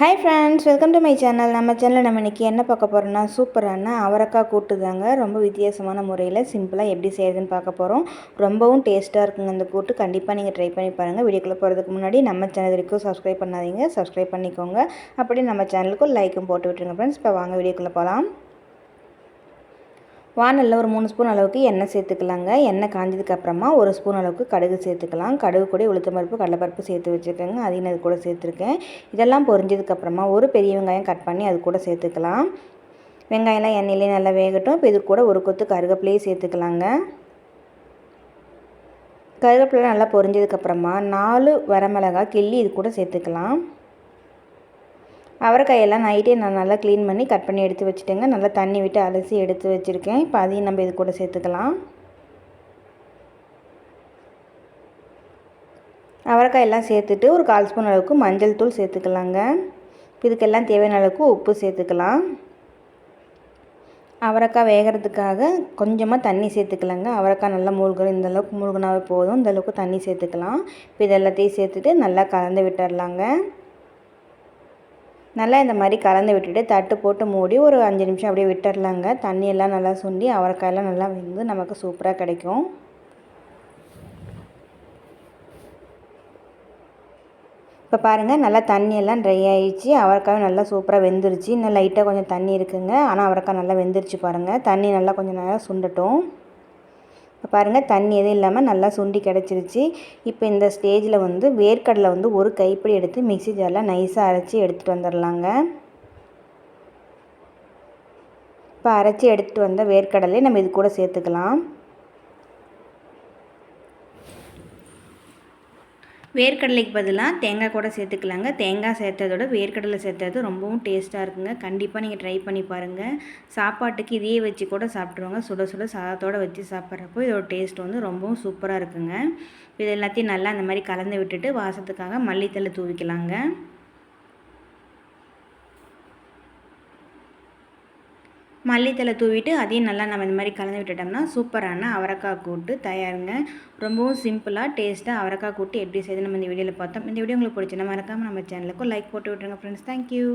Hi friends welcome to my channel நம்ம சேனலில் நம்ம இன்றைக்கி என்ன பார்க்க போகிறோம்னா சூப்பரான அவரக்காய் கூட்டு தாங்க ரொம்ப வித்தியாசமான முறையில் சிம்பிளாக எப்படி செய்யுதுன்னு பார்க்க போகிறோம் ரொம்பவும் டேஸ்ட்டாக இருக்குங்க அந்த கூட்டு. கண்டிப்பாக நீங்கள் ட்ரை பண்ணி பாருங்கள் வீடியோக்குள்ளே போகிறதுக்கு முன்னாடி நம்ம சேனல் வரைக்கும் சப்ஸ்கிரைப் பண்ணாதீங்க. சப்ஸ்கிரைப் பண்ணிக்கோங்க. அப்படியே நம்ம சேனலுக்கும் லைக்கும் போட்டு விட்டுருங்க ஃப்ரெண்ட்ஸ் இப்போ வாங்க வீடியோக்குள்ளே போகலாம் வானலில் ஒரு மூணு ஸ்பூன் அளவுக்கு எண்ணெய் சேர்த்துக்கலாங்க. எண்ணெய் காஞ்சதுக்கப்புறமா ஒரு ஸ்பூன் அளவுக்கு கடுகு சேர்த்துக்கலாம். கடுகு கூட உளுத்தம்பருப்பு கடலைப்பருப்பு சேர்த்து வச்சுருக்கேங்க அதையும் அது கூட சேர்த்துருக்கேன். இதெல்லாம் பொரிஞ்சதுக்கப்புறமா ஒரு பெரிய வெங்காயம் கட் பண்ணி அது கூட சேர்த்துக்கலாம். வெங்காயம்லாம் எண்ணெயிலே நல்லா வேகட்டும். இப்போ இது கூட ஒரு கொத்து கருகப்பிலையே சேர்த்துக்கலாங்க. கருவேப்பிலை நல்லா பொரிஞ்சதுக்கப்புறமா நாலு வரமிளகாய் கிள்ளி இது கூட சேர்த்துக்கலாம். அவரைக்காயெல்லாம் நைட்டே நான் நல்லா க்ளீன் பண்ணி கட் பண்ணி எடுத்து வச்சுட்டேங்க. நல்லா தண்ணி விட்டு அலசி எடுத்து வச்சுருக்கேன். இப்போ அதையும் நம்ம இது கூட சேர்த்துக்கலாம். அவரைக்காயெல்லாம் சேர்த்துட்டு ஒரு கால் ஸ்பூன் அளவுக்கு மஞ்சள் தூள் சேர்த்துக்கலாங்க. இதுக்கெல்லாம் தேவையான அளவுக்கு உப்பு சேர்த்துக்கலாம். அவரைக்காய் வேகிறதுக்காக கொஞ்சமாக தண்ணி சேர்த்துக்கலாங்க. அவரைக்காய் நல்லா மூழ்கணும் இந்த அளவுக்கு மூழ்கினாவே போதும். இந்தளவுக்கு தண்ணி சேர்த்துக்கலாம். இப்போ இது எல்லாத்தையும் சேர்த்துட்டு நல்லா கலந்து விட்டுடலாங்க நல்லா இந்த மாதிரி கலந்து விட்டுட்டு தட்டு போட்டு மூடி ஒரு அஞ்சு நிமிஷம் அப்படியே விட்டுடலாங்க தண்ணியெல்லாம் நல்லா சுண்டி அவரைக்காயெல்லாம் நல்லா வெந்து நமக்கு சூப்பராக கிடைக்கும். இப்போ பாருங்கள் நல்லா தண்ணியெல்லாம் ட்ரை ஆகிடுச்சு அவரைக்காயும் நல்லா சூப்பராக வெந்துருச்சு. இன்னும் லைட்டாக கொஞ்சம் தண்ணி இருக்குங்க. ஆனால் அவரைக்காய் நல்லா வெந்துருச்சு பாருங்கள் தண்ணி நல்லா கொஞ்சம் நல்லா சுண்டட்டும். இப்போ பாருங்கள் தண்ணி எதுவும் இல்லாமல் நல்லா சுண்டி கிடச்சிருச்சு. இப்போ இந்த ஸ்டேஜில் வந்து வேர்க்கடலை வந்து ஒரு கைப்பிடி எடுத்து மிக்சி ஜாரில் நைஸாக அரைச்சி எடுத்துகிட்டு வந்துடலாங்க இப்போ அரைச்சி எடுத்துகிட்டு வந்த வேர்க்கடலை நம்ம இது கூட சேர்த்துக்கலாம். வேர்க்கடலைக்கு பதிலாக தேங்காய் கூட சேர்த்துக்கலாங்க. தேங்காய் சேர்த்ததோட வேர்க்கடலை சேர்த்தது ரொம்பவும் டேஸ்ட்டாக இருக்குங்க. கண்டிப்பாக நீங்கள் ட்ரை பண்ணி பாருங்கள் சாப்பாட்டுக்கு இதையே வச்சு கூட சாப்பிட்ருவாங்க சுட சுட சாதத்தோடு வச்சு சாப்பிட்றப்போ இதோட டேஸ்ட் வந்து ரொம்பவும் சூப்பராக இருக்குங்க. இது எல்லாத்தையும் நல்லா அந்த மாதிரி கலந்து விட்டுட்டு வாசத்துக்காக மல்லித்தலை தூவிக்கலாங்க. மல்லித்தலை தூவிட்டு அதையும் நல்லா நம்ம இந்த மாதிரி கலந்து விட்டுட்டோம்னா சூப்பரான அவரைக்காய் கூட்டு தயாருங்க. ரொம்பவும் சிம்பிளாக டேஸ்ட்டாக அவரைக்காய் கூட்டு எப்படி செய்து நம்ம இந்த வீடியோவில் பார்த்தோம். இந்த வீடியோ உங்களுக்கு பிடிச்சினா மறக்காமல் நம்ம சேனலுக்கும் லைக் போட்டு விட்டுருங்க ஃப்ரெண்ட்ஸ் தேங்க்யூ